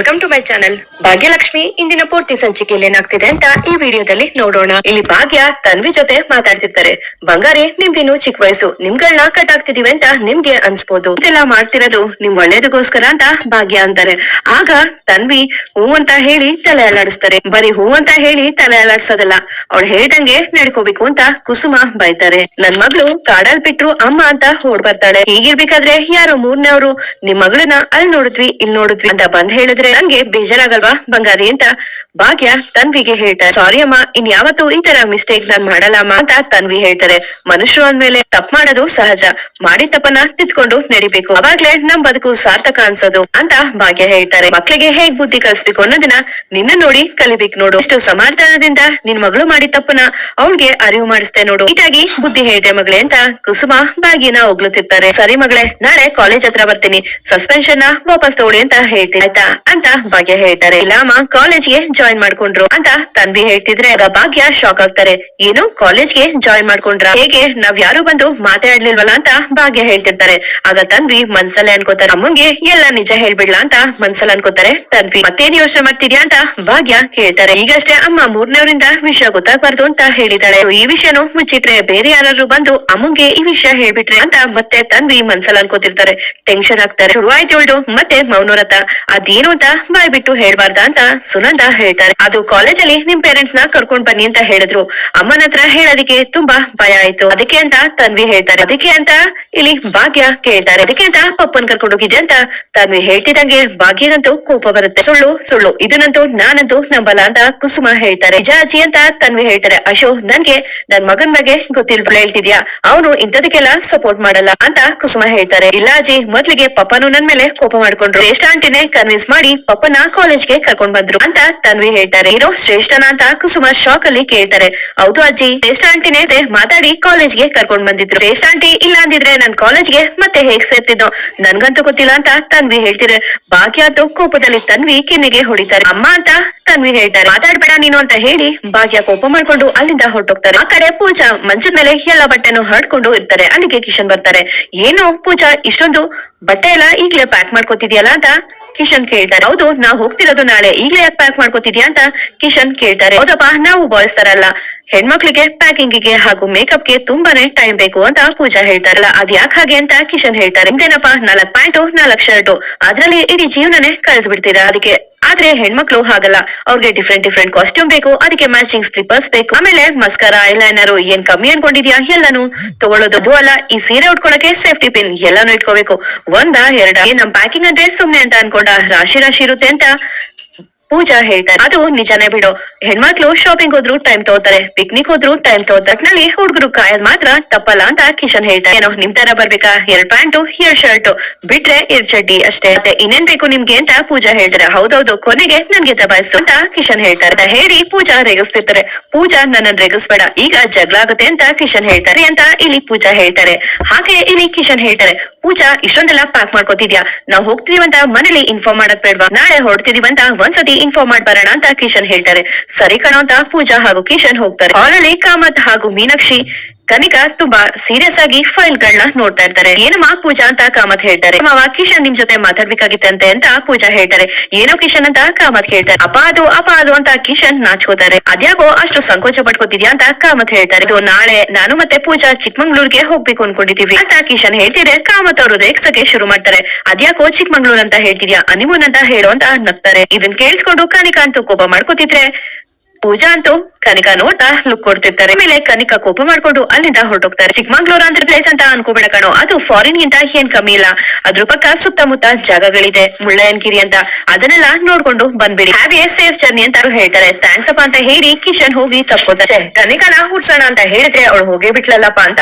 Welcome to my channel Bhagyalakshmi, ಇಂದಿನ ಪೂರ್ತಿ ಸಂಚಿಕೆಯಲ್ಲಿ ಏನಾಗ್ತಿದೆ ಅಂತ ಈ ವಿಡಿಯೋದಲ್ಲಿ ನೋಡೋಣ. ಇಲ್ಲಿ ಭಾಗ್ಯ, ತನ್ವಿ ಜೊತೆ ಮಾತಾಡ್ತಿರ್ತಾರೆ. ಬಂಗಾರಿ ನಿಮ್ದಿನ್ನು ಚಿಕ್ಕ ವಯಸ್ಸು. ನಿಮ್ಗಳನ್ನ ಕಟ್ ಆಗ್ತಿದೀವಿ ಅಂತ ನಿಮ್ಗೆ ಅನ್ಸ್ಬೋದು. ಇದೆಲ್ಲ ಮಾಡ್ತಿರೋದು ನಿಮ್ ಒಳ್ಳೇದಕ್ಕೋಸ್ಕರ ಅಂತ ಭಾಗ್ಯ ಅಂತಾರೆ. ಆಗ ತನ್ವಿ ಹೂ ಅಂತ ಹೇಳಿ ತಲೆ ಅಲ್ಲಾಡಿಸ್ತಾರೆ. ಬರೀ ಹೂ ಅಂತ ಹೇಳಿ ತಲೆ ಅಲ್ಲಾಡ್ಸೋದಲ್ಲ. ಅವಳು ಹೇಳ್ದಂಗೆ ನಡ್ಕೋಬೇಕು ಅಂತ ಕುಸುಮ ಬೈತಾರೆ. ನನ್ ಮಗಳು ಕಾಡಲ್ ಬಿಟ್ರು ಅಮ್ಮ ಅಂತ ಓಡ್ ಬರ್ತಾಳೆ ಹೀಗಿರ್ಬೇಕಾದ್ರೆ ಯಾರೋ ಮೂರನೇವ್ರು ನಿಮ್ ಮಗಳನ್ನ ಅಲ್ಲಿ ನೋಡಿದ್ವಿ, ಇಲ್ಲಿ ನೋಡಿದ್ವಿ ಅಂತ ಬಂದ್ ಹೇಳಿದ್ರೆ ನಂಗೆ ಬೇಜಾರಾಗಲ್ವಾ? ಬಂಗಾರಿ ಅಂತ ಭಾಗ್ಯ ತನ್ವಿಗೆ ಹೇಳ್ತಾರೆ. ಸಾರಿ ಅಮ್ಮ ಇನ್ ಯಾವತ್ತೂ ಈ ತರ ಮಿಸ್ಟೇಕ್ ನಾನ್ ಮಾಡಲ್ಲಮ್ಮ ಅಂತ ತನ್ವಿ ಹೇಳ್ತಾರೆ. ಮನುಷ್ಯರು ಅಂದ್ಮೇಲೆ ತಪ್ಪು ಮಾಡೋದು ಸಹಜ. ಮಾಡಿ ತಪ್ಪನ ತಿದ್ಕೊಂಡು ನಡಿಬೇಕು. ಅವಾಗ್ಲೇ ನಮ್ ಬದುಕು ಸಾರ್ಥಕ ಅನ್ಸೋದು ಅಂತ ಭಾಗ್ಯ ಹೇಳ್ತಾರೆ. ಮಕ್ಳಿಗೆ ಹೇಗ್ ಬುದ್ಧಿ ಕಲ್ಸ್ಬೇಕು ಅನ್ನೋದನ್ನ ನಿನ್ನ ನೋಡಿ ಕಲಿಬೇಕು ನೋಡು. ಇಷ್ಟು ಸಮಾಧಾನದಿಂದ ನಿನ್ ಮಗಳು ಮಾಡಿ ತಪ್ಪನ ಅವಳಿಗೆ ಅರಿವು ಮಾಡಿಸ್ತೇ ನೋಡು. ನೀಟಾಗಿ ಬುದ್ಧಿ ಹೇಳ್ದೆ ಮಗಳೇ ಅಂತ ಕುಸುಮ ಭಾಗ್ಯನ ಹೋಗ್ಲುತ್ತಿರ್ತಾರೆ. ಸರಿ ಮಗಳೇ, ನಾಳೆ ಕಾಲೇಜ್ ಹತ್ರ ಬರ್ತೀನಿ. ಸಸ್ಪೆನ್ಷನ್ನ ವಾಪಸ್ ತಗೊಳ್ಳಿ ಅಂತ ಹೇಳ್ತೀನಿ. ಆಯ್ತಾ? ಅಂತ ಭಾಗ್ಯ ಹೇಳ್ತಾರೆ. ಅಮ್ಮ ಕಾಲೇಜ್ಗೆ ಜಾಯಿನ್ ಮಾಡ್ಕೊಂಡ್ರು ಅಂತ ತನ್ವಿ ಹೇಳ್ತಿದ್ರೆ ಆಗ ಭಾಗ್ಯ ಶಾಕ್ ಆಗ್ತಾರೆ. ಏನು? ಕಾಲೇಜ್ಗೆ ಜಾಯಿನ್ ಮಾಡ್ಕೊಂಡ್ರ? ಹೇಗೆ? ನಾವ್ ಯಾರು ಬಂದು ಮಾತಾಡ್ಲಿಲ್ವಲ್ಲ ಅಂತ ಭಾಗ್ಯ ಹೇಳ್ತಿರ್ತಾರೆ. ಆಗ ತನ್ವಿ ಮನ್ಸಲ್ಲೇ ಅನ್ಕೋತಾರೆ. ಅಮ್ಮಂಗೆ ಎಲ್ಲ ನಿಜ ಹೇಳ್ಬಿಡ್ಲಾ ಅಂತ ಮನ್ಸಲ್ ಅನ್ಕೋತಾರೆ ತನ್ವಿ. ಮತ್ತೇನ್ ಯೋಚನೆ ಮಾಡ್ತಿದ್ಯಾ ಅಂತ ಭಾಗ್ಯ ಹೇಳ್ತಾರೆ. ಈಗಷ್ಟೇ ಅಮ್ಮ ಮೂರನೇವರಿಂದ ವಿಷಯ ಗೊತ್ತಾಗ್ಬಾರ್ದು ಅಂತ ಹೇಳಿದಾಳೆ ಈ ವಿಷಯನು ಮುಚ್ಚಿಟ್ರೆ ಬೇರೆ ಯಾರು ಬಂದು ಅಮ್ಮಂಗೆ ಈ ವಿಷಯ ಹೇಳ್ಬಿಟ್ರೆ ಅಂತ ಮತ್ತೆ ತನ್ವಿ ಮನ್ಸಲ್ ಅನ್ಕೋತಿರ್ತಾರೆ. ಟೆನ್ಷನ್ ಆಗ್ತಾರೆ. ಶುರುವಾಯ್ತು ಮತ್ತೆ ಮೌನವ್ರತ ಅದೇನು ಅಂತ ಬಾಯ್ ಬಿಟ್ಟು ಹೇಳ್ಬಾರ್ದ ಅಂತ ಸುನಂದ ಹೇಳ್ತಾರೆ. ಅದು ಕಾಲೇಜಲ್ಲಿ ನಿಮ್ ಪೇರೆಂಟ್ಸ್ನ ಕರ್ಕೊಂಡ್ ಬನ್ನಿ ಅಂತ ಹೇಳಿದ್ರು. ಅಮ್ಮನ ಹತ್ರ ಹೇಳೋದಕ್ಕೆ ತುಂಬಾ ಭಯ ಆಯ್ತು. ಅದಕ್ಕೆ ಅಂತ ತನ್ವಿ ಹೇಳ್ತಾರೆ. ಅದಕ್ಕೆ ಅಂತ ಇಲ್ಲಿ ಭಾಗ್ಯ ಕೇಳ್ತಾರೆ. ಅದಕ್ಕೆ ಅಂತ ಪಪ್ಪನ್ ಕರ್ಕೊಂಡು ಹೋಗಿದ್ದೆ ಅಂತ ತನ್ವಿ ಹೇಳ್ತಿದಂಗೆ ಭಾಗ್ಯನಂತೂ ಕೋಪ ಬರುತ್ತೆ. ಸುಳ್ಳು ಸುಳ್ಳು. ಇದನ್ನಂತೂ ನಾನಂತೂ ನಂಬಲ್ಲ ಅಂತ ಕುಸುಮ ಹೇಳ್ತಾರೆ. ನಿಜ ಅಜ್ಜಿ ಅಂತ ತನ್ವಿ ಹೇಳ್ತಾರೆ. ಅಶೋ ನನ್ಗೆ ನನ್ ಮಗನ್ ಬಗ್ಗೆ ಗೊತ್ತಿಲ್ವ ಹೇಳ್ತಿದ್ಯಾ? ಅವನು ಇಂಥದಕ್ಕೆಲ್ಲ ಸಪೋರ್ಟ್ ಮಾಡಲ್ಲ ಅಂತ ಕುಸುಮ ಹೇಳ್ತಾರೆ. ಇಲ್ಲ ಅಜ್ಜಿ, ಮೊದ್ಲಿಗೆ ಪಪ್ಪನು ನನ್ ಮೇಲೆ ಕೋಪ ಮಾಡ್ಕೊಂಡ್ರು. ಎಷ್ಟ ಆಂಟಿನೇ ಕನ್ವಿನ್ಸ್ ಮಾಡಿ ಪಪ್ಪನ ಕಾಲೇಜ್ಗೆ ಕರ್ಕೊಂಡ್ ಬಂದ್ರು ಅಂತ ತನ್ವಿ ಹೇಳ್ತಾರೆ. ಇರೋ ಶ್ರೇಷ್ಠನ ಅಂತ ಕುಸುಮ ಶಾಕ್ ಅಲ್ಲಿ ಕೇಳ್ತಾರೆ. ಹೌದು ಅಜ್ಜಿ, ಶ್ರೇಷ್ಠ ಆಂಟಿನೇ ಮಾತಾಡಿ ಮಾತಾಡಿ ಕಾಲೇಜ್ಗೆ ಕರ್ಕೊಂಡ್ ಬಂದಿದ್ರು. ಶ್ರೇಷ್ಠ ಆಂಟಿ ಇಲ್ಲ ಅಂದಿದ್ರೆ ನನ್ ಕಾಲೇಜ್ಗೆ ಮತ್ತೆ ಹೇಗ್ ಸೇರ್ತಿದ್ದೋ ನನ್ಗಂತೂ ಗೊತ್ತಿಲ್ಲ ಅಂತ ತನ್ವಿ ಹೇಳ್ತಿದ್ರೆ ಭಾಗ್ಯ ಕೋಪದಲ್ಲಿ ತನ್ವಿ ಕೆನ್ನೆಗೆ ಹೊಡಿತಾರೆ. ಅಮ್ಮ ಅಂತ ತನ್ವಿ ಹೇಳ್ತಾರೆ. ಮಾತಾಡ್ಬೇಡ ನೀನು ಅಂತ ಹೇಳಿ ಭಾಗ್ಯ ಕೋಪ ಮಾಡ್ಕೊಂಡು ಅಲ್ಲಿಂದ ಹೊರಟೋಗ್ತಾರೆ. ಆ ಕಡೆ ಪೂಜಾ ಮಂಚದ ಮೇಲೆ ಎಲ್ಲ ಬಟ್ಟೆನು ಹರಡ್ಕೊಂಡು ಇರ್ತಾರೆ. ಅಲ್ಲಿಗೆ ಕಿಶನ್ ಬರ್ತಾರೆ. ಏನು ಪೂಜಾ, ಇಷ್ಟೊಂದು ಬಟ್ಟೆ ಎಲ್ಲ ಈಗ್ಲೇ ಪ್ಯಾಕ್ ಮಾಡ್ಕೋತಿದ್ಯಲ್ಲ ಅಂತ ಕಿಶನ್ ಕೇಳ್ತಾರೆ. ಹೌದು, ನಾವ್ ಹೋಗ್ತಿರೋದು ನಾಳೆ. ಈಗಲೇ ಯಾಕೆ ಪ್ಯಾಕ್ ಮಾಡ್ಕೋತಿದ್ಯಾ ಅಂತ ಕಿಶನ್ ಕೇಳ್ತಾರೆ. ಹೌದಪ್ಪ, ನಾವು ಬಾಯ್ಸ್ ತರಲ್ಲ. ಹೆಣ್ಮಕ್ಳಿಗೆ ಪ್ಯಾಕಿಂಗ್ಗೆ ಹಾಗೂ ಮೇಕಪ್ಗೆ ತುಂಬಾನೇ ಟೈಮ್ ಬೇಕು ಅಂತ ಪೂಜಾ ಹೇಳ್ತಾರಲ್ಲ. ಅದ್ ಯಾಕೆ ಹಾಗೆ ಅಂತ ಕಿಶನ್ ಹೇಳ್ತಾರೆ. ಇಂತೇನಪ್ಪ ನಾಲ್ಕ್ ಪ್ಯಾಂಟು ನಾಲ್ಕ್ ಶರ್ಟು. ಅದ್ರಲ್ಲಿ ಇಡೀ ಜೀವನನೇ ಕಳೆದು ಬಿಡ್ತೀರಾ ಅದಕ್ಕೆ? ಆದ್ರೆ ಹೆಣ್ಮಕ್ಳು ಹಾಗಲ್ಲ. ಅವ್ರಿಗೆ ಡಿಫ್ರೆಂಟ್ ಡಿಫ್ರೆಂಟ್ ಕಾಸ್ಟ್ಯೂಮ್ ಬೇಕು. ಅದಕ್ಕೆ ಮ್ಯಾಚಿಂಗ್ ಸ್ಲಿಪ್ಪರ್ಸ್ ಬೇಕು. ಆಮೇಲೆ ಮಸ್ಕರ ಐಲೈನರ್ ಏನ್ ಕಮ್ಮಿ ಅನ್ಕೊಂಡಿದ್ಯಾ? ಎಲ್ಲಾನು ತಗೊಳ್ಳೋದು ಅಲ್ಲ. ಈ ಸೀರೆ ಉಟ್ಕೊಳಕ್ಕೆ ಸೇಫ್ಟಿ ಪಿನ್ ಎಲ್ಲಾನು ಇಟ್ಕೋಬೇಕು. ಒಂದ, ಎರಡ? ನಮ್ ಪ್ಯಾಕಿಂಗ್ ಅಂದ್ರೆ ಸುಮ್ನೆ ಅಂತ ಅನ್ಕೊಂಡ ರಾಶಿ ರಾಶಿ ಇರುತ್ತೆ ಅಂತ ಪೂಜಾ ಹೇಳ್ತಾರೆ. ಅದು ನಿಜಾನೇ ಬಿಡು. ಹೆಣ್ಮಕ್ಳು ಶಾಪಿಂಗ್ ಹೋದ್ರು ಟೈಮ್ ತಗೋತಾರೆ. ಪಿಕ್ನಿಕ್ ಹೋದ್ರು ಟೈಮ್ ತಗೋತಾರೆ. ಒಟ್ನಲ್ಲಿ ಹುಡುಗರು ಕಾಯೋದ್ ಮಾತ್ರ ತಪ್ಪಲ್ಲ ಅಂತ ಕಿಶನ್ ಹೇಳ್ತಾರೆ. ಏನೋ ನಿಮ್ ತರ ಬರ್ಬೇಕಾ? ಎರಡ್ ಪ್ಯಾಂಟು, ಎರಡ್ ಶರ್ಟ್. ಬಿಟ್ರೆ ಎರಡ್ ಚಡ್ಡಿ ಅಷ್ಟೇ. ಮತ್ತೆ ಇನ್ನೇನ್ ಬೇಕು ನಿಮ್ಗೆ ಅಂತ ಪೂಜಾ ಹೇಳ್ತಾರೆ. ಹೌದೌದು, ಕೊನೆಗೆ ನನ್ಗೆ ತಬಾಯಿಸು ಅಂತ ಕಿಶನ್ ಹೇಳ್ತಾರೆ. ಹೇಳಿ ಪೂಜಾ ರೇಗಿಸ್ತಿರ್ತಾರೆ. ಪೂಜಾ ನನ್ನನ್ ರೇಗಿಸ್ಬೇಡ. ಈಗ ಜಗಳ ಆಗುತ್ತೆ ಅಂತ ಕಿಶನ್ ಹೇಳ್ತಾರೆ ಅಂತ ಇಲ್ಲಿ ಪೂಜಾ ಹೇಳ್ತಾರೆ. ಹಾಗೆ ಇಲ್ಲಿ ಕಿಶನ್ ಹೇಳ್ತಾರೆ. ಪೂಜಾ, ಇಷ್ಟೊಂದೆಲ್ಲ ಪ್ಯಾಕ್ ಮಾಡ್ಕೋತಿದ್ಯಾ? ನಾವ್ ಹೋಗ್ತಿದೀವಂತ ಮನೇಲಿ ಇನ್ಫಾರ್ಮ್ ಮಾಡಕ್ ಬೇಡ್ವಾ? ನಾಳೆ ಹೊರಡ್ತಿದೀವಂತ ಒಂದ್ಸತಿ ಇನ್ಫಾರ್ಮ್ ಮಾಡ್ಬರೋಣ ಅಂತ ಕಿಶನ್ ಹೇಳ್ತಾರೆ. ಸರಿ ಕಣೋ ಅಂತ ಪೂಜಾ ಹಾಗೂ ಕಿಶನ್ ಹೋಗ್ತಾರೆ. ಹಾಲಲ್ಲಿ ಕಾಮತ್ ಹಾಗೂ ಮೀನಾಕ್ಷಿ ಕನಿಕಾ ತುಂಬಾ ಸೀರಿಯಸ್ ಆಗಿ ಫೈಲ್ ಗಳನ್ನ ನೋಡ್ತಾ ಇರ್ತಾರೆ. ಏನಮ್ಮ ಪೂಜಾ ಅಂತ ಕಾಮತ್ ಹೇಳ್ತಾರೆ? ಮಾವ ಕಿಶನ್ ನಿಮ್ ಜೊತೆ ಮಾತಾಡ್ಬೇಕಾಗಿತ್ತಂತೆ ಅಂತ ಪೂಜಾ ಹೇಳ್ತಾರೆ. ಏನೋ ಕಿಶನ್ ಅಂತ ಕಾಮತ್ ಹೇಳ್ತಾರೆ. ಅಪಾ ಅದು ಅಪ ಅದು ಅಂತ ಕಿಶನ್ ನಾಚ್ಕೋತಾರೆ. ಅದ್ಯಾಗೋ ಅಷ್ಟು ಸಂಕೋಚ ಪಡ್ಕೋತಿದ್ಯಾ ಅಂತ ಕಾಮತ್ ಹೇಳ್ತಾರೆ. ಇದು ನಾಳೆ ನಾನು ಮತ್ತೆ ಪೂಜಾ ಚಿಕ್ಕಮಂಗ್ಳೂರ್ಗೆ ಹೋಗ್ಬೇಕು ಅನ್ಕೊಂಡಿದೀವಿ ಅಂತ ಕಿಶನ್ ಹೇಳ್ತಿದ್ರೆ ಕಾಮತ್ ಅವರು ರೇಕ್ಸಕ್ಕೆ ಶುರು ಮಾಡ್ತಾರೆ. ಅದ್ಯಾಕೋ ಚಿಕ್ಕಮಂಗ್ಳೂರ್ ಅಂತ ಹೇಳ್ತಿದ್ಯಾ ಅನಿಮೂನ್ ಅಂತ ಹೇಳು ಅಂತ ನಗ್ತಾರೆ. ಇದನ್ ಕೇಳಿಸ್ಕೊಂಡು ಕನಿಕಾ ಅಂತೂ ಕೋಪ ಮಾಡ್ಕೋತಿದ್ರೆ ಪೂಜಾ ಅಂತೂ ಕನಿಕಾ ನೋಡ್ತಾ ಲುಕ್ ಕೊಡ್ತಿರ್ತಾರೆ. ಮೇಲೆ ಕನಿಕಾ ಕೋಪ ಮಾಡ್ಕೊಂಡು ಅಲ್ಲಿಂದ ಹೊರಟೋಗ್ತಾರೆ. ಚಿಕ್ಕಮಂಗ್ಳೂರ್ ಅಂದ್ರೆ ಪ್ಲೇಸ್ ಅಂತ ಅನ್ಕೋಬೇಡ ಕಣೋ. ಅದು ಫಾರಿನ್ ಗಿಂತ ಏನ್ ಕಮ್ಮಿ ಇಲ್ಲ. ಅದ್ರ ಪಕ್ಕ ಸುತ್ತಮುತ್ತ ಜಾಗಗಳಿದೆ. ಮುಳ್ಳಯ್ಯನಗಿರಿ ಅಂತ. ಅದನ್ನೆಲ್ಲ ನೋಡ್ಕೊಂಡು ಬಂದ್ಬಿಡಿ. ಹ್ಯಾವ್ ಎ ಸೇಫ್ ಜರ್ನಿ ಅಂತ ಅವ್ರು ಹೇಳ್ತಾರೆ. ಥ್ಯಾಂಕ್ಸ್ ಅಪ್ಪ ಅಂತ ಹೇಳಿ ಕಿಶನ್ ಹೋಗಿ ತಪ್ಕೋತಾರೆ. ಕನಿಕಾನ ಹುಡ್ಸೋಣ ಅಂತ ಹೇಳಿದ್ರೆ ಅವಳು ಹೋಗೇ ಬಿಟ್ಲಲ್ಲಪ್ಪ ಅಂತ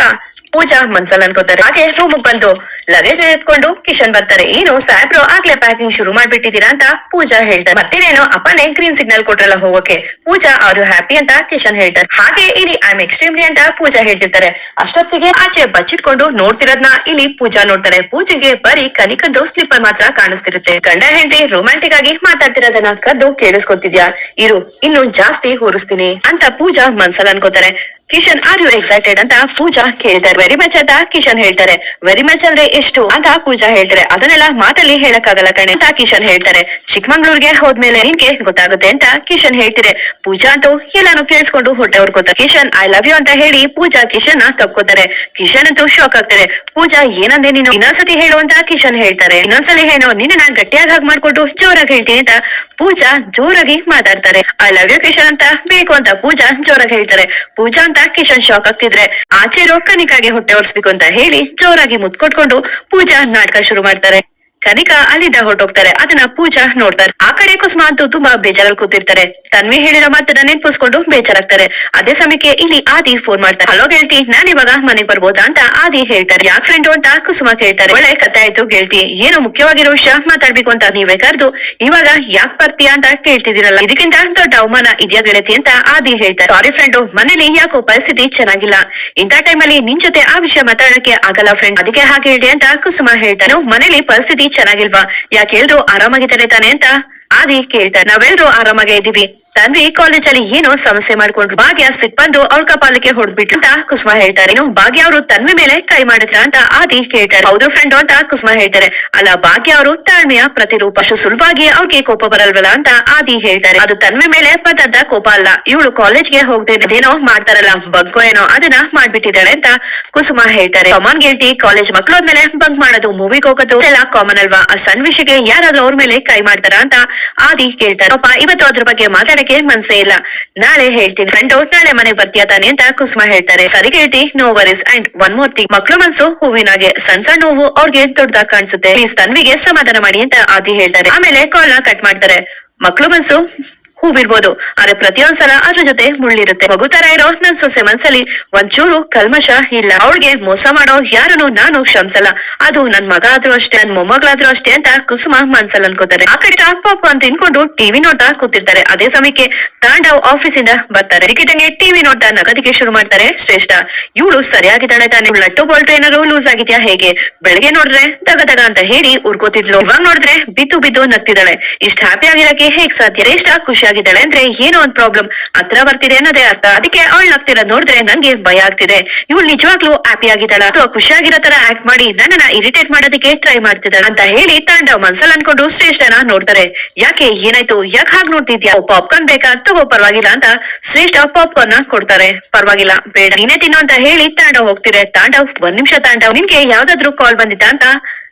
ಪೂಜಾ ಮನ್ಸಲ್ಲಿ ಅನ್ಕೋತಾರೆ. ಹಾಗೆ ರೂಮ್ ಬಂದು ಲಗೇಜ್ ಎತ್ಕೊಂಡು ಕಿಶನ್ ಬರ್ತಾರೆ. ಏನು, ಸಾಹೇಬ್ರು ಆಗ್ಲೇ ಪ್ಯಾಕಿಂಗ್ ಶುರು ಮಾಡ್ಬಿಟ್ಟಿದೀರಾ ಅಂತ ಪೂಜಾ ಹೇಳ್ತಾರೆ. ಮತ್ತೇನೇನೋ, ಅಪ್ಪನೇ ಗ್ರೀನ್ ಸಿಗ್ನಲ್ ಕೊಟ್ರಲ್ಲ ಹೋಗೋಕೆ. ಪೂಜಾ ಅವರು ಹ್ಯಾಪಿ ಅಂತ ಕಿಶನ್ ಹೇಳ್ತಾರೆ. ಹಾಗೆ ಇಲ್ಲಿ ಐ ಆಮ್ ಎಕ್ಸ್ಟ್ರೀಮ್ಲಿ ಅಂತ ಪೂಜಾ ಹೇಳ್ತಿರ್ತಾರೆ. ಅಷ್ಟೊತ್ತಿಗೆ ಆಚೆ ಬಚ್ಚಿಟ್ಕೊಂಡು ನೋಡ್ತಿರೋದ್ನ ಇಲ್ಲಿ ಪೂಜಾ ನೋಡ್ತಾರೆ. ಪೂಜೆಗೆ ಬರೀ ಕನಿಕದ್ದು ಸ್ಲಿಪ್ಪರ್ ಮಾತ್ರ ಕಾಣಿಸ್ತಿರುತ್ತೆ. ಗಂಡ, ಹೆಂಡತಿ ರೊಮ್ಯಾಂಟಿಕ್ ಆಗಿ ಮಾತಾಡ್ತಿರೋದನ್ನ ಕದ್ದು ಕೇಳಿಸ್ಕೊತಿದ್ಯಾ? ಇರು, ಇನ್ನು ಜಾಸ್ತಿ ಹೊರಿಸ್ತೀನಿ ಅಂತ ಪೂಜಾ ಮನ್ಸಲ್ಲಿ ಅನ್ಕೋತಾರೆ. ಕಿಶನ್ ಆರ್ ಯು ಎಕ್ಸೈಟೆಡ್ ಅಂತ ಪೂಜಾ ಕೇಳ್ತಾರೆ. ವೆರಿ ಮಚ್ ಅಂತ ಕಿಶನ್ ಹೇಳ್ತಾರೆ. ವೆರಿ ಮಚ್ ಅಂದ್ರೆ ಎಷ್ಟು ಅಂತ ಪೂಜಾ ಹೇಳ್ತಾರೆ. ಅದನ್ನೆಲ್ಲ ಮಾತಲ್ಲಿ ಹೇಳಕ್ಕಾಗಲ್ಲ ಕಣೆ. ಅಂತ ಕಿಶನ್ ಹೇಳ್ತಾರೆ. ಚಿಕ್ಕಮಂಗ್ಳೂರ್ಗೆ ಹೋದ್ಮೇಲೆ ನಿನ್ಗೆ ಗೊತ್ತಾಗುತ್ತೆ ಅಂತ ಕಿಶನ್ ಹೇಳ್ತಿದೆ. ಪೂಜಾ ಅಂತೂ ಎಲ್ಲಾನು ಕೇಳಿಸ್ಕೊಂಡು ಹೊಟ್ಟೆ ಹೊರ್ಕೋತಾರೆ ಕಿಶನ್ ಐ ಲವ್ ಯು ಅಂತ ಹೇಳಿ ಪೂಜಾ ಕಿಶನ್ನ ತಪ್ಕೋತಾರೆ. ಕಿಶನ್ ಅಂತೂ ಶಾಕ್ ಆಗ್ತಾರೆ. ಪೂಜಾ, ಏನಂದೆ ನೀನು? ಇನ್ನೊಂದ್ಸತಿ ಹೇಳು ಅಂತ ಕಿಶನ್ ಹೇಳ್ತಾರೆ. ಇನ್ನೊಂದ್ಸಲಿ ಹೇಳೋ, ನಿನ್ನ ಗಟ್ಟಿಯಾಗಿ ಹಾಗೆ ಮಾಡ್ಕೊಂಡು ಜೋರಾಗಿ ಹೇಳ್ತೀನಿ ಅಂತ ಪೂಜಾ ಜೋರಾಗಿ ಮಾತಾಡ್ತಾರೆ. ಐ ಲವ್ ಯು ಕಿಶನ್ ಅಂತ, ಬೇಕು ಅಂತ ಪೂಜಾ ಜೋರಾಗಿ ಹೇಳ್ತಾರೆ. ಪೂಜಾ ಅಂತ ಕಿಶನ್ ಶಾಕ್ ಆಗ್ತಿದ್ರೆ, ಆಚೆ ರೋಕ್ಕನಿಕಾಗೆ ಕನಿಕಾಗೆ ಹೊಟ್ಟೆ ಒರೆಸ್ಬೇಕು ಅಂತ ಹೇಳಿ ಜೋರಾಗಿ ಮುತ್ ಕೊಟ್ಕೊಂಡು ಪೂಜಾ ನಾಟಕ ಶುರು ಮಾಡ್ತಾರೆ. ಕನಿಕಾ ಅಲ್ಲಿಂದ ಹೊರಟೋಗ್ತಾರೆ. ಅದನ್ನ ಪೂಜಾ ನೋಡ್ತಾರೆ. ಆ ಕಡೆ ಕುಸುಮಾ ಅಂತೂ ತುಂಬಾ ಬೇಜಾರಲ್ಲಿ ಕೂತಿರ್ತಾರೆ. ತನ್ವಿ ಹೇಳಿರೋ ಮಾತನ್ನ ನೆನ್ಪಿಸ್ಕೊಂಡು ಬೇಜಾರಾಗ್ತಾರೆ. ಅದೇ ಸಮಯಕ್ಕೆ ಇಲ್ಲಿ ಆದಿ ಫೋನ್ ಮಾಡ್ತಾರೆ ಹಲೋ ಗೆಳ್ತಿ, ನಾನ್ ಇವಾಗ ಮನೆಗ್ ಬರ್ಬೋದಾ? ಅಂತ ಆದಿ ಹೇಳ್ತಾರೆ. ಯಾಕ್ ಫ್ರೆಂಡು ಅಂತ ಕುಸುಮ ಕೇಳ್ತಾರೆ. ಒಳ್ಳೆ ಕತೆ ಆಯ್ತು ಗೆಳ್ತಿ. ಏನೋ ಮುಖ್ಯವಾಗಿರೋ ವಿಷಯ ಮಾತಾಡ್ಬೇಕು ಅಂತ ನೀವೇ ಕರೆದು, ಇವಾಗ ಯಾಕ್ ಬರ್ತೀಯಾ ಅಂತ ಕೇಳ್ತಿದ್ದೀರಲ್ಲ. ಇದಕ್ಕಿಂತ ದೊಡ್ಡ ಅವಮಾನ ಇದೆಯಾ ಗೆಳತಿ? ಅಂತ ಆದಿ ಹೇಳ್ತಾರೆ. ಸಾರಿ ಫ್ರೆಂಡು ಮನೇಲಿ ಯಾಕೋ ಪರಿಸ್ಥಿತಿ ಚೆನ್ನಾಗಿಲ್ಲ. ಇಂಥ ಟೈಮಲ್ಲಿ ನಿನ್ ಜೊತೆ ಆ ವಿಷಯ ಮಾತಾಡಕ್ಕೆ ಆಗಲ್ಲ ಫ್ರೆಂಡ್ ಅದಕ್ಕೆ ಹಾಗೆ ಹೇಳಿ ಅಂತ ಕುಸುಮ ಹೇಳ್ತಾರೆ "ನಾವು ಮನೇಲಿ ಪರಿಸ್ಥಿತಿ ಚೆನ್ನಾಗಿಲ್ವಾ? ಯಾಕೆ ಎಲ್ರು ಆರಾಮಾಗಿದ್ದಾರೆ ತಾನೆ ಅಂತ? ಆದಿ ಕೇಳ್ತಾರೆ ನಾವೆಲ್ರು ಆರಾಮಾಗೇ ಇದೀವಿ. ತನ್ವಿ ಕಾಲೇಜ್ ಅಲ್ಲಿ ಏನೋ ಸಮಸ್ಯೆ ಮಾಡ್ಕೊಂಡ್ರು ಭಾಗ್ಯ ಸಿಟ್ ಬಂದು ಕಪಾಲಕ್ಕೆ ಹೊಡೆದ್ಬಿಟ್ಟು ಅಂತ ಕುಸುಮ ಹೇಳ್ತಾರೆ. ಏನು ಭಾಗ್ಯ ಅವರು ತನ್ವಿ ಮೇಲೆ ಕೈ ಮಾಡಿದ್ರ ಅಂತ ಆದಿ ಕೇಳ್ತಾರೆ. ಹೌದು ಫ್ರೆಂಡ್ ಅಂತ ಕುಸುಮ ಹೇಳ್ತಾರೆ. ಅಲ್ಲ ಭಾಗ್ಯ ಅವರು ತಾಳ್ಮೆಯ ಪ್ರತಿರೂಪ. ಅಷ್ಟು ಸುಲಭವಾಗಿ ಅವ್ರಿಗೆ ಕೋಪ ಬರಲ್ವಲ್ಲ ಅಂತ ಆದಿ ಹೇಳ್ತಾರೆ. ಅದು ತನ್ವಿ ಮೇಲೆ ಬಂದದ್ದ ಕೋಪ ಅಲ್ಲ. ಇವಳು ಕಾಲೇಜ್ಗೆ ಹೋಗದೆ ಅದೇನೋ ಮಾಡ್ತಾರಲ್ಲ. ಬಗ್ಗೋ ಏನೋ ಅದನ್ನ ಮಾಡ್ಬಿಟ್ಟಿದ್ದಾಳೆ ಅಂತ ಕುಸುಮ ಹೇಳ್ತಾರೆ. ಕಾಮನ್ ಗೆಲ್ಟಿ ಕಾಲೇಜ್ ಮಕ್ಳು ಆದ್ಮೇಲೆ ಬಂಕ್ ಮಾಡೋದು ಮೂವಿಗೆ ಹೋಗೋದು, ಎಲ್ಲ ಕಾಮನ್ ಅಲ್ವಾ? ಆ ವಿಷಯಕ್ಕೆ ಯಾರಾದ್ರೂ ಅವ್ರ ಮೇಲೆ ಕೈ ಮಾಡ್ತಾರ ಅಂತ ಆದಿ ಕೇಳ್ತಾರೆ. ಇವತ್ತು ಅದ್ರ ಬಗ್ಗೆ ಮಾತಾಡಕ್ಕೆ ಮನ್ಸೇ ಇಲ್ಲ. ನಾಳೆ ಹೇಳ್ತೀನಿ. ಫ್ರೆಂಡ್ ನಾಳೆ ಮನೆಗ್ ಬರ್ತೀಯಾ ತಾನೆ ಅಂತ ಕುಸುಮ ಹೇಳ್ತಾರೆ. ಸರಿ ಕೇಳ್ತಿ no worries and one more thing ಮಕ್ಳು ಮನ್ಸು, ಹೂವಿನಾಗೆ. ಸಣ್ಣ ಸಣ್ಣ ಹೂವು ಅವ್ರಿಗೆ ದೊಡ್ಡದಾಗ್ ಕಾಣಿಸುತ್ತೆ. ಪ್ಲೀಸ್ ತನ್ವಿಗೆ ಸಮಾಧಾನ ಮಾಡಿ ಅಂತ ಆದಿ ಹೇಳ್ತಾರೆ. ಆಮೇಲೆ ಕಾಲ್ನ ಕಟ್ ಮಾಡ್ತಾರೆ. ಮಕ್ಳು ಮನ್ಸು ಹೂವಿರ್ಬೋದು. ಆದ್ರೆ ಪ್ರತಿಯೊಂದ್ಸಲ ಅದ್ರ ಜೊತೆ ಮುಳ್ಳಿರುತ್ತೆ. ಮಗು ತರ ಇರೋ ನನ್ ಸೊಸೆ ಮನ್ಸಲ್ಲಿ ಒಂಚೂರು ಕಲ್ಮಶ ಇಲ್ಲ. ಅವಳಿಗೆ ಮೋಸ ಮಾಡೋ ಯಾರನ್ನು ನಾನು ಕ್ಷಮಿಸಲ್ಲ. ಅದು ನನ್ ಮಗ ಆದ್ರೂ ಅಷ್ಟೇ, ನನ್ ಮೊಮ್ಮಗಳಾದ್ರೂ ಅಷ್ಟೇ ಅಂತ ಕುಸುಮ ಮನ್ಸಲ್ ಅನ್ಕೋತಾರೆ. ಆ ಕಡೆ ಅಂತ ತಿನ್ಕೊಂಡು ಟಿವಿ ನೋಡ್ತಾ ಕೂತಿರ್ತಾರೆ. ಅದೇ ಸಮಯಕ್ಕೆ ತಾಂಡವ್ ಆಫೀಸ್ ಇಂದ ಬರ್ತಾರೆ ಇದಕ್ಕಿದ್ದಂಗೆ ಟಿವಿ ನೋಡ್ತಾ ನಗದಿಗೆ ಶುರು ಮಾಡ್ತಾರೆ ಶ್ರೇಷ್ಠ. ಇವಳು ಸರಿಯಾಗಿದ್ದಾಳೆ ತಾನೆ. ಲಟ್ಟು ಬಾಲ್ಟ್ ಏನಾದ್ರು ಲೂಸ್ ಆಗಿದ್ಯಾ ಹೇಗೆ? ಬೆಳಗ್ಗೆ ನೋಡಿದ್ರೆ ದಗ ದಗ ಅಂತ ಹೇಳಿ ಉರ್ಕೋತಿದ್ಲು. ಇವಾಗ ನೋಡಿದ್ರೆ ಬಿದ್ದು ಬಿದ್ದು ನಗ್ತಿದ್ದಾಳೆ. ಇಷ್ಟ ಹ್ಯಾಪಿ ಆಗಿರಕ್ಕೆ ಹೇಗ್ ಸಾಧ್ಯ? ಶ್ರೇಷ್ಠ ಖುಷಿಯಾಗಿದ್ದಾಳೆ ಅಂದ್ರೆ ಏನೋ ಒಂದ್ ಪ್ರಾಬ್ಲಮ್ ಹತ್ರ ಬರ್ತಿದೆ ಅನ್ನೋದೇ ಅರ್ಥ. ಅದಕ್ಕೆ ಅವಳು ಆಗ್ತಿರೋದ್ ನೋಡಿದ್ರೆ ನಂಗೆ ಭಯ ಆಗ್ತಿದೆ. ಇವಳು ನಿಜವಾಗ್ಲೂ ಹ್ಯಾಪಿ ಆಗಿದ್ದಾಳ? ಅಥವಾ ಖುಷಿಯಾಗಿರೋ ತರ ಆಕ್ಟ್ ಮಾಡಿ ನನ್ನನ್ನ ಇರಿಟೇಟ್ ಮಾಡೋದಕ್ಕೆ ಟ್ರೈ ಮಾಡ್ತಿದ್ದಾಳೆ ಅಂತ ಹೇಳಿ ತಾಂಡವ್ ಮನ್ಸಲ್ ಅನ್ಕೊಂಡು ಶ್ರೇಷ್ಠನ ನೋಡ್ತಾರೆ. ಯಾಕೆ? ಏನಾಯ್ತು? ಯಾಕೆ ಹಾಗೆ ನೋಡ್ತಿದ್ಯಾ? ಪಾಪ್ಕಾರ್ನ್ ಬೇಕಾ? ತಗೋ ಪರವಾಗಿಲ್ಲ ಅಂತ ಶ್ರೇಷ್ಠ ಪಾಪ್ಕಾರ್ನ್ ಕೊಡ್ತಾರೆ. ಪರವಾಗಿಲ್ಲ. ಬೇಡ. ನೀನೇ ತಿನ್ನು ಅಂತ ಹೇಳಿ ತಾಂಡವ್ ಹೋಗ್ತಿದೆ. ತಾಂಡವ್, ಒಂದ್ ನಿಮಿಷ ತಾಂಡವ್, ನಿನ್ಗೆ ಯಾವ್ದಾದ್ರು ಕಾಲ್ ಬಂದಿದ್ದ ಅಂತ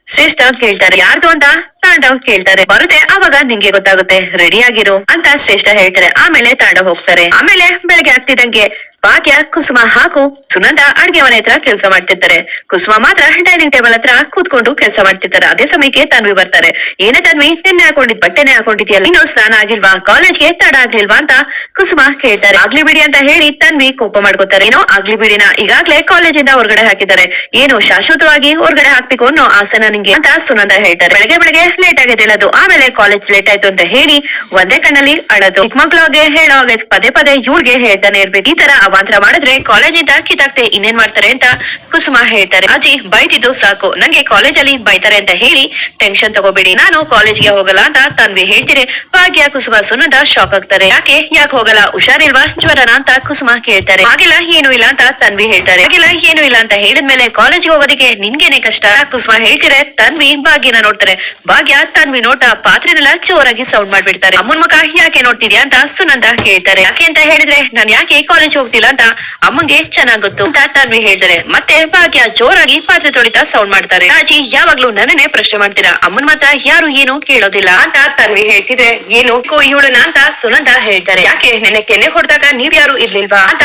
ಶ್ರೇಷ್ಠ ಕೇಳ್ತಾರೆ, ಯಾರ್ದು ಅಂತ? ತಾಂಡವ್ ಕೇಳ್ತಾರೆ, ಬರುತ್ತೆ, ಅವಾಗ ನಿಂಗೆ ಗೊತ್ತಾಗುತ್ತೆ. ರೆಡಿ ಆಗಿರು ಅಂತ ಶ್ರೇಷ್ಠ ಹೇಳ್ತಾರೆ, ಆಮೇಲೆ ತಾಂಡವ್ ಹೋಗ್ತಾರೆ. ಆಮೇಲೆ ಬೆಳಗ್ಗೆ ಆಗ್ತಿದ್ದಂಗೆ ಭಾಗ್ಯ ಕುಸುಮ ಹಾಗೂ ಸುನಂದ ಅಡ್ಗೆ ಮನೆ ಹತ್ರ ಕೆಲಸ ಮಾಡ್ತಿರ್ತಾರೆ. ಕುಸುಮ ಮಾತ್ರ ಡೈನಿಂಗ್ ಟೇಬಲ್ ಹತ್ರ ಕೂತ್ಕೊಂಡು ಕೆಲಸ ಮಾಡ್ತಿರ್ತಾರೆ. ಅದೇ ಸಮಯಕ್ಕೆ ತನ್ವಿ ಬರ್ತಾರೆ. ಏನೇ ತನ್ವಿ, ನಿನ್ನೆ ಹಾಕೊಂಡಿದ್ ಬಟ್ಟೆನೆ ಹಾಕೊಂಡಿದ್ಯಲ್ಲ? ಇನ್ನು ಸ್ನಾನ ಆಗಿಲ್ವಾ? ಕಾಲೇಜ್ಗೆ ತಡ ಆಗ್ಲಿಲ್ವಾ? ಅಂತ ಕುಸುಮ ಕೇಳ್ತಾರೆ. ಆಗ್ಲಿ ಬಿಡಿ ಅಂತ ಹೇಳಿ ತನ್ವಿ ಕೋಪ ಮಾಡ್ಕೋತಾರೆ. ಏನೋ ಆಗ್ಲಿ ಬಿಡಿನ? ಈಗಾಗ್ಲೇ ಕಾಲೇಜಿಂದ ಹೊರಗಡೆ ಹಾಕಿದ್ದಾರೆ. ಏನು ಶಾಶ್ವತವಾಗಿ ಹೊರಗಡೆ ಹಾಕ್ಬೇಕು ಅನ್ನೋ ಆಸನ ನಿಂಗೆ? ಅಂತ ಸುನಂದ ಹೇಳ್ತಾರೆ. ಬೆಳಗ್ಗೆ ಬೆಳಗ್ಗೆ ಲೇಟ್ ಆಗಿದೆ ಅದು. ಆಮೇಲೆ ಕಾಲೇಜ್ ಲೇಟ್ ಆಯ್ತು ಅಂತ ಹೇಳಿ ಒಂದೇ ಕಣ್ಣಲ್ಲಿ ಅಳದು. ಚಿಕ್ಕ ಮಕ್ಳು ಹೇಳೋ ಪದೇ ಪದೇ ಇವ್ಳಿಗೆ ಹೇಳ್ತಾನೆ ಇರ್ಬೇಕು. ಈ ತರ ಅವಾಂತರ ಮಾಡಿದ್ರೆ ಕಾಲೇಜಿಂದ ಕಿತ್ತಾಕ್ತೆ, ಇನ್ನೇನ್ ಮಾಡ್ತಾರೆ ಅಂತ ಕುಸುಮ ಹೇಳ್ತಾರೆ. ಅಜ್ಜಿ ಬೈತಿದ್ದು ಸಾಕು, ನಂಗೆ ಕಾಲೇಜಲ್ಲಿ ಬೈತಾರೆ ಅಂತ ಹೇಳಿ ಟೆನ್ಷನ್ ತಗೋಬೇಡಿ. ನಾನು ಕಾಲೇಜ್ಗೆ ಹೋಗಲ್ಲ ಅಂತ ತನ್ವಿ ಹೇಳ್ತೀರಿ ಭಾಗ್ಯ, ಕುಸುಮ, ಸುನಂದ ಶಾಕ್ ಆಗ್ತಾರೆ. ಯಾಕೆ ಯಾಕೆ ಹೋಗಲ್ಲ? ಹುಷಾರಿಲ್ವಾ? ಜ್ವರನ ಅಂತ ಕುಸುಮ ಕೇಳ್ತಾರೆ. ಹಾಗೆಲ್ಲ ಏನು ಇಲ್ಲ ಅಂತ ತನ್ವಿ ಹೇಳ್ತಾರೆ. ಹಾಗೆಲ್ಲ ಏನು ಇಲ್ಲ ಅಂತ ಹೇಳಿದ್ಮೇಲೆ ಕಾಲೇಜ್ಗೆ ಹೋಗೋದಕ್ಕೆ ನಿನ್ಗೇನೆ ಕಷ್ಟ? ಕುಸುಮ ಹೇಳ್ತಾರೆ ತನ್ವಿ ಭಾಗ್ಯನ ನೋಡ್ತಾರೆ. ಭಾಗ್ಯ ತನ್ವಿ ನೋಟ ಪಾತ್ರೆನೆಲ್ಲ ಜೋರಾಗಿ ಸೌಂಡ್ ಮಾಡ್ಬಿಡ್ತಾರೆ. ಅಮ್ಮನ್ ಮಗ ಯಾಕೆ ನೋಡ್ತಿದ್ಯಾ ಅಂತ ಸುನಂದ ಕೇಳ್ತಾರೆ. ಯಾಕೆ ಅಂತ ಹೇಳಿದ್ರೆ, ನಾನ್ ಯಾಕೆ ಕಾಲೇಜ್ ಹೋಗ್ತಿಲ್ಲ? ಅಂತ ಅಮ್ಮಂಗೆ ಚೆನ್ನಾಗ್ ಗೊತ್ತು ಅಂತ ತನ್ವಿ ಹೇಳ್ತಾರೆ, ಮತ್ತೆ ಭಾಗ್ಯ ಜೋರಾಗಿ ಪಾತ್ರೆ ತೊಳಿತಾ ಸೌಂಡ್ ಮಾಡ್ತಾರೆ. ರಾಜಿ, ಯಾವಾಗ್ಲೂ ನನ್ನನ್ನೇ ಪ್ರಶ್ನೆ ಮಾಡ್ತೀರಾ? ಅಮ್ಮನ್ ಮಾತ್ರ ಯಾರು ಏನು ಕೇಳೋದಿಲ್ಲ. ಅಂತ ತನ್ವಿ ಹೇಳ್ತಿದ್ರೆ, ಏನು ಕೋ ಇವಳನ ಅಂತ ಸುನಂದ ಹೇಳ್ತಾರೆ, ಯಾಕೆ ನೆನೆ ಕೆನೆ ಹೊಡೆದಾಗ ನೀವ್ ಯಾರು ಇರ್ಲಿಲ್ವಾ? ಅಂತ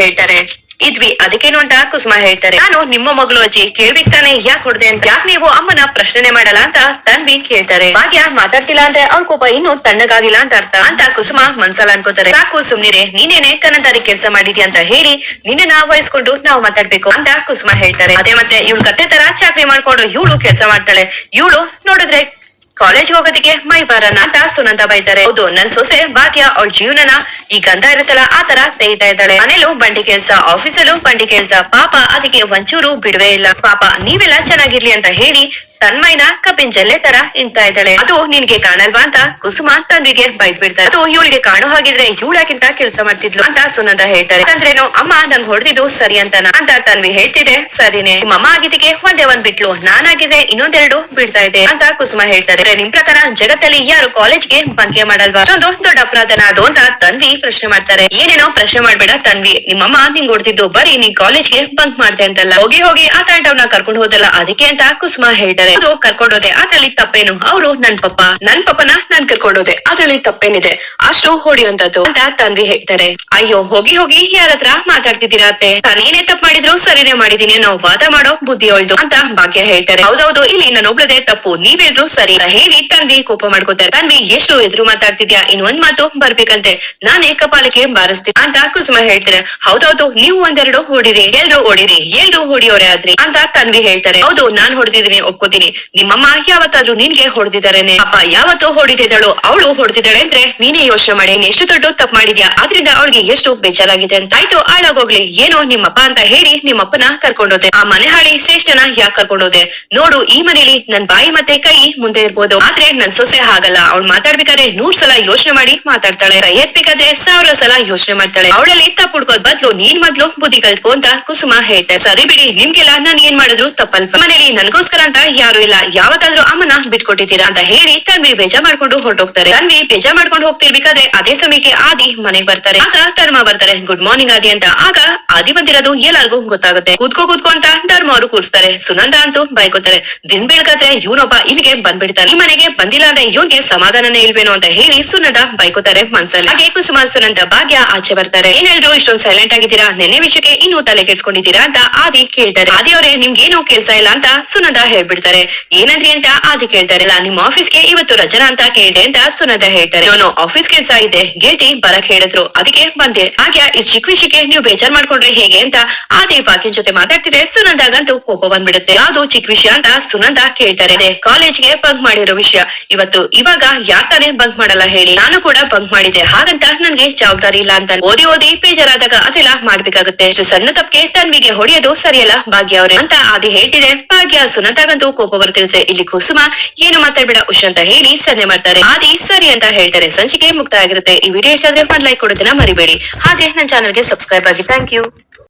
ಹೇಳ್ತಾರೆ. ಇದ್ವಿ. ಅದಕ್ಕೇನು ಅಂತ ಕುಸುಮ ಹೇಳ್ತಾರೆ. ನಾನು ನಿಮ್ಮ ಮಗಳು ಅಜ್ಜಿ. ಕೇಳ್ಬೇಕು ತಾನೆ ಯಾಕೆ ಹೊಡ್ದೆ ಅಂತ? ಯಾಕೆ ನೀವು ಅಮ್ಮನ ಪ್ರಶ್ನೆ ಮಾಡಲ್ಲ ಅಂತ ತನ್ವಿ ಕೇಳ್ತಾರೆ. ಭಾಗ್ಯ ಮಾತಾಡ್ತಿಲ್ಲ ಅಂದ್ರೆ ಅವ್ರ ಕೋಪ ಇನ್ನು ತಣ್ಣಗಾಗಿಲ್ಲ ಅಂತ ಅರ್ಥ. ಅಂತ ಕುಸುಮ ಮನ್ಸಲ್ಲ ಅನ್ಕೋತಾರೆ. ಸಾಕು ಸುಮ್ನಿರೆ, ನೀನೇನೆ ಕನ್ನಂತಾರಿ ಕೆಲಸ ಮಾಡಿದ್ಯಾ ಅಂತ ಹೇಳಿ ನಿನ್ನ ವಹಿಸ್ಕೊಂಡು ನಾವು ಮಾತಾಡ್ಬೇಕು ಅಂತ ಕುಸುಮ ಹೇಳ್ತಾರೆ. ಅದೇ ಮತ್ತೆ ಇವಳು ಕತ್ತೆ ತರ ಚಾಕ್ರಿ ಮಾಡ್ಕೊಂಡು ಇವಳು ಕೆಲಸ ಮಾಡ್ತಾಳೆ. ಇವಳು ನೋಡಿದ್ರೆ ಕಾಲೇಜ್ ಹೋಗೋದಕ್ಕೆ ಮೈ ಬಾರನ ಅಂತ ಸುನಂದ ಬೈತಾರೆ ಹೌದು, ನನ್ ಸೊಸೆ ಭಾಗ್ಯ ಅವಳ ಜೀವನನ ಈ ಗಂಧ ಇರುತ್ತಲ್ಲ, ಆ ತರ ತೆಗಿತಾ ಇದ್ದಾಳೆ. ಮನೇಲೂ ಬಂಡಿ ಕೆಲ್ಸ ಆಫೀಸಲ್ಲೂ ಬಂಡಿ ಕೆಲ್ಸ. ಪಾಪ, ಅದಕ್ಕೆ ಒಂಚೂರು ಬಿಡುವೆ ಇಲ್ಲ. ಪಾಪ, ನೀವೆಲ್ಲ ಚೆನ್ನಾಗಿರ್ಲಿ ಅಂತ ಹೇಳಿ ತನ್ಮಯ್ನ ಕಬ್ಬಿನ ಜಲ್ಲೆ ತರ ಇಂತಾ ಇದ್ದಾಳೆ. ಅದು ನಿನ್ಗೆ ಕಾಣಲ್ವಾ ಅಂತ ಕುಸುಮ ತನ್ವಿಗೆ ಬೈದ್ ಬಿಡ್ತಾರೆ ಅದು ಇವಳಿಗೆ ಕಾಣೋ ಹಾಗಿದ್ರೆ ಇವಳಕ್ಕಿಂತ ಕೆಲಸ ಮಾಡ್ತಿದ್ಲು ಅಂತ ಸುನಂದ ಹೇಳ್ತಾರೆ ಯಾಕಂದ್ರೇನು, ಅಮ್ಮ ನಂಗ್ ಹೊಡೆದಿದ್ದು ಸರಿ ಅಂತನ? ಅಂತ ತನ್ವಿ ಹೇಳ್ತಿದೆ. ಸರಿನೇ. ನಿಮ್ಮಮ್ಮ ಆಗಿದ್ದಕ್ಕೆ ಒಂದೇ ಒಂದ್ ಬಿಟ್ಲು. ನಾನಾಗಿದ್ರೆ ಇನ್ನೊಂದೆರಡು ಬಿಡ್ತಾ ಇದೆ ಅಂತ ಕುಸುಮ ಹೇಳ್ತಾರೆ ನಿಮ್ ಪ್ರಕಾರ ಜಗತ್ತಲ್ಲಿ ಯಾರು ಕಾಲೇಜ್ಗೆ ಬಂಕೆ ಮಾಡಲ್ವಾ? ಅದೊಂದು ದೊಡ್ಡ ಅಪರಾಧನ ಅದು ಅಂತ ತನ್ವಿ ಪ್ರಶ್ನೆ ಮಾಡ್ತಾರೆ. ಏನೇನೋ ಪ್ರಶ್ನೆ ಮಾಡ್ಬೇಡ ತನ್ವಿ. ನಿಮ್ಮಮ್ಮ ನಿಂಗ್ ಹೊಡೆದಿದ್ದು ಬರೀ ನೀನ್ ಕಾಲೇಜ್ಗೆ ಬಂಕ್ ಮಾಡ್ದೆ ಅಂತಲ್ಲ. ಹೋಗಿ ಹೋಗಿ ಆ ತಾಂಡವ್ನ ಕರ್ಕೊಂಡು ಹೋದಲ್ಲ. ಅದಕ್ಕೆ ಅಂತ ಕುಸುಮ ಹೇಳ್ತಾರೆ ಅದು ಕರ್ಕೊಂಡೋದೆ. ಅದ್ರಲ್ಲಿ ತಪ್ಪೇನು? ಅವರು ನನ್ ಪಪ್ಪ. ನನ್ ಪಪ್ಪನ ನಾನ್ ಕರ್ಕೊಂಡೋದೆ. ಅದ್ರಲ್ಲಿ ತಪ್ಪೇನಿದೆ? ಅಷ್ಟು ಹೊಡಿಯುವಂತದ್ದು ಅಂತ ತನ್ವಿ ಹೇಳ್ತಾರೆ. ಅಯ್ಯೋ, ಹೋಗಿ ಹೋಗಿ ಯಾರತ್ರ ಮಾತಾಡ್ತಿದ್ದೀರಾ ಅತ್ತೆ? ತಾನೇನೇ ತಪ್ಪು ಮಾಡಿದ್ರು, ಸರಿನೇ ಮಾಡಿದೀನಿ ನಾವು ವಾದ ಮಾಡೋ ಬುದ್ಧಿ ಒಳ್ದು ಅಂತ ಭಾಗ್ಯ ಹೇಳ್ತಾರೆ. ಹೌದೌದು, ಇಲ್ಲಿ ನಾನು ಒಬ್ಳದೆ ತಪ್ಪು. ನೀವೇದ್ರು ಸರಿ ಹೇಳಿ ತನ್ವಿ ಕೋಪ ಮಾಡ್ಕೋತಾರೆ. ತನ್ವಿ ಎಷ್ಟು ಎದುರು ಮಾತಾಡ್ತಿದ್ಯಾ? ಇನ್ ಒಂದ್ ಮಾತು ಬರ್ಬೇಕಂತೆ. ನಾನೇ ಕಪಾಲಕ್ಕೆ ಬಾರಿಸ್ತೀನಿ ಅಂತ ಕುಸುಮ ಹೇಳ್ತಾರೆ. ಹೌದೌದು, ನೀವು ಒಂದೆರಡು ಹೊಡಿರಿ. ಎಲ್ರು ಹೊಡಿರಿ. ಎಲ್ರು ಹೊಡಿಯೋರೆ ಆದ್ರಿ ಅಂತ ತನ್ವಿ ಹೇಳ್ತಾರೆ. ಹೌದು, ನಾನ್ ಹೊಡೆದಿದ್ದೀನಿ, ಒಪ್ಕೋತೀನಿ. ನಿಮ್ಮಮ್ಮ ಯಾವತ್ತಾದ್ರೂ ನಿನ್ಗೆ ಹೊಡೆದಿದ್ದಾರೇನೆ? ಅಪ್ಪ ಯಾವತ್ತೋ ಹೊಡಿತಿದ್ದಾಳು ಅವಳು ಹೊಡೆದಿದ್ದಾಳೆ ಅಂದ್ರೆ ನೀನೇ ಯೋಚನೆ ಮಾಡಿ. ಎಷ್ಟು ದೊಡ್ಡ ತಪ್ಪು ಮಾಡಿದ್ಯಾ? ಆದ್ರಿಂದ ಅವಳಿಗೆ ಎಷ್ಟು ಬೇಜಾರಾಗಿದೆ ಅಂತ ಆಯ್ತು ಹಾಳಾಗೋಗ್ಲಿ. ಏನೋ ನಿಮ್ಮಪ್ಪ ಅಂತ ಹೇಳಿ ನಿಮ್ಮಪ್ಪನ ಕರ್ಕೊಂಡೋದೆ. ಆ ಮನೆ ಹಾಳಿ ಶ್ರೇಷ್ಠನ ಯಾಕೆ ಕರ್ಕೊಂಡೋದೆ? ನೋಡು, ಈ ಮನೇಲಿ ನನ್ ಬಾಯಿ ಮತ್ತೆ ಕೈ ಮುಂದೆ ಇರ್ಬೋದು. ಆದ್ರೆ ನನ್ ಸೊಸೆ ಹಾಗಲ್ಲ. ಅವಳು ಮಾತಾಡ್ಬೇಕಾದ್ರೆ ನೂರ್ ಸಲ ಯೋಚನೆ ಮಾಡಿ ಮಾತಾಡ್ತಾಳೆ. ಎತ್ಬೇಕಾದ್ರೆ ಸಾವಿರ ಸಲ ಯೋಚನೆ ಮಾಡ್ತಾಳೆ. ಅವಳಲ್ಲಿ ತಪ್ಪು ಹುಡ್ಕೋದ್ ಬದ್ಲು ನೀನ್ ಮೊದ್ಲು ಬುದ್ಧಿ ಅಂತ ಕುಸುಮ ಹೇಳ್ತಾರೆ ಸರಿ ಬಿಡಿ, ನಿಮ್ಗೆಲ್ಲ ನಾನು ಏನ್ ಮಾಡಿದ್ರು ತಪ್ಪಲ್ಪ ಮನೇಲಿ ನನ್ಗೋಸ್ಕರ ಅಂತ ಯಾರು ಇಲ್ಲ. ಯಾವತ್ತಾದ್ರೂ ಅಮ್ಮನ ಬಿಟ್ಕೊಟ್ಟಿದ್ದೀರಾ ಅಂತ ಹೇಳಿ ತನ್ವಿ ಬೇಜಾರ್ ಮಾಡ್ಕೊಂಡು ಹೊರಟೋಗ್ತಾರೆ. ತನ್ವಿ ಬೇಜಾರ್ ಮಾಡ್ಕೊಂಡು ಹೋಗ್ತಿರ್ಬೇಕಾದ್ರೆ ಅದೇ ಸಮಯಕ್ಕೆ ಆದಿ ಮನೆಗ್ ಬರ್ತಾರೆ. ಆಗ ಧರ್ಮ ಬರ್ತಾರೆ. ಗುಡ್ ಮಾರ್ನಿಂಗ್ ಆದಿ ಅಂತ. ಆಗ ಆದಿ ಬಂದಿರೋದು ಎಲ್ಲರಿಗೂ ಗೊತ್ತಾಗುತ್ತೆ. ಕೂತ್ಕೋ ಕೂತ್ಕೋ ಅಂತ ಧರ್ಮ ಅವರು ಕೂರ್ಸ್ತಾರೆ. ಸುನಂದ ಅಂತೂ ಬೈಕೋತಾರೆ. ದಿನ ಬೆಳಗಾದ್ರೆ ಇವನೊಬ್ಬ ಇಲ್ಲಿಗೆ ಬಂದ್ಬಿಡ್ತಾರೆ ಈ ಮನೆಗೆ ಬಂದಿಲ್ಲ ಅಂದ್ರೆ ಇವನ್ಗೆ ಸಮಾಧಾನನೇ ಇಲ್ವೇನೋ ಅಂತ ಹೇಳಿ ಸುನಂದ ಬೈಕೋತಾರೆ ಮನ್ಸಲ್ಲಿ. ಹಾಗೆ ಕುಸುಮ, ಸುನಂದ, ಭಾಗ್ಯ ಆಚೆ ಬರ್ತಾರೆ. ಏನ್ ಇಷ್ಟೊಂದು ಸೈಲೆಂಟ್ ಆಗಿದ್ದೀರಾ? ನೆನ್ನೆ ವಿಷಯಕ್ಕೆ ಇನ್ನೂ ತಲೆ ಕೆಡ್ಸ್ಕೊಂಡಿದ್ದೀರಾ? ಅಂತ ಆದಿ ಕೇಳ್ತಾರೆ. ಆದಿ ಅವರೇ ಏನೋ ಕೆಲ್ಸ ಇಲ್ಲ? ಅಂತ ಸುನಂದ ಹೇಳ್ಬಿಡ್ತಾರೆ. ಏನಂದ್ರಿ ಅಂತ? ಆದಿ ಕೇಳ್ತಾರೆ. ನಿಮ್ಮ ಆಫೀಸ್ಗೆ ಇವತ್ತು ರಜನಾ ಅಂತ ಕೇಳಿದೆ ಅಂತ ಸುನಂದ ಹೇಳ್ತಾರೆ. ನಾನು ಆಫೀಸ್ ಕೆಲ್ಸ ಇದೆ. ಗೆಲ್ತಿ ಬರಕ್ ಹೇಳಿದ್ರು. ಅದಕ್ಕೆ ಬಂದೆ. ಹಾಗೆ ಈ ಚಿಕ್ಕ ವಿಷಯಕ್ಕೆ ನೀವು ಬೇಜಾರ್ ಮಾಡ್ಕೊಂಡ್ರೆ ಹೇಗೆ ಅಂತ ಆದಿ ಭಾಗ್ಯ ಜೊತೆ ಮಾತಾಡ್ತಿದ್ರೆ ಸುನಂದಾಗಂತೂ ಕೋಪ ಬಂದ್ಬಿಡುತ್ತೆ. ಯಾವ್ದು ಚಿಕ್ಕ ವಿಷಯ ಅಂತ ಸುನಂದ ಕೇಳ್ತಾರೆ. ಕಾಲೇಜ್ ಕಾಲೇಜ್ಗೆ ಬಂಕ್ ಮಾಡಿರೋ ವಿಷಯ. ಇವತ್ತು ಇವಾಗ ಯಾರ್ ತಾನೇ ಬಂಕ್ ಮಾಡಲ್ಲ ಹೇಳಿ. ನಾನು ಕೂಡ ಬಂಕ್ ಮಾಡಿದೆ. ಹಾಗಂತ ನನ್ಗೆ ಜವಾಬ್ದಾರಿ ಇಲ್ಲ ಅಂತ. ಓದಿ ಓದಿ ಬೇಜಾರಾದಾಗ ಅದೆಲ್ಲ ಮಾಡ್ಬೇಕಾಗುತ್ತೆ. ಸಣ್ಣ ತಪ್ಪಿಗೆ ತನ್ವಿಗೆ ಹೊಡೆಯೋದು ಸರಿಯಲ್ಲ, ಭಾಗ್ಯ ಅವ್ರೆ. ಅಂತ ಆದಿ ಹೇಳ್ತಿದೆ. ಭಾಗ್ಯ ಸುನಂದಾಗಂತೂ ಕೋಪ ಬರ್ತಿರುತ್ತೆ ಇಲ್ಲಿ ಕುಸುಮ ಏನು ಮಾತಾಡ್ಬೇಡ ಉಷ್ ಅಂತ ಹೇಳಿ ಸನ್ನೆ ಮಾಡ್ತಾರೆ. ಆದಿ ಸರಿ ಅಂತ ಹೇಳ್ತಾರೆ. ಸಂಚಿಕೆ ಮುಕ್ತ ಆಗಿರುತ್ತೆ. ಈ ವಿಡಿಯೋ ಇಷ್ಟ ಆದ್ರೆ ಲೈಕ್ ಕೊಡೋದನ್ನ ಮರಿಬೇಡಿ. ಹಾಗೆ ನನ್ನ ಚಾನಲ್ಗೆ ಸಬ್ಸ್ಕ್ರೈಬ್ ಆಗಿ. Thank you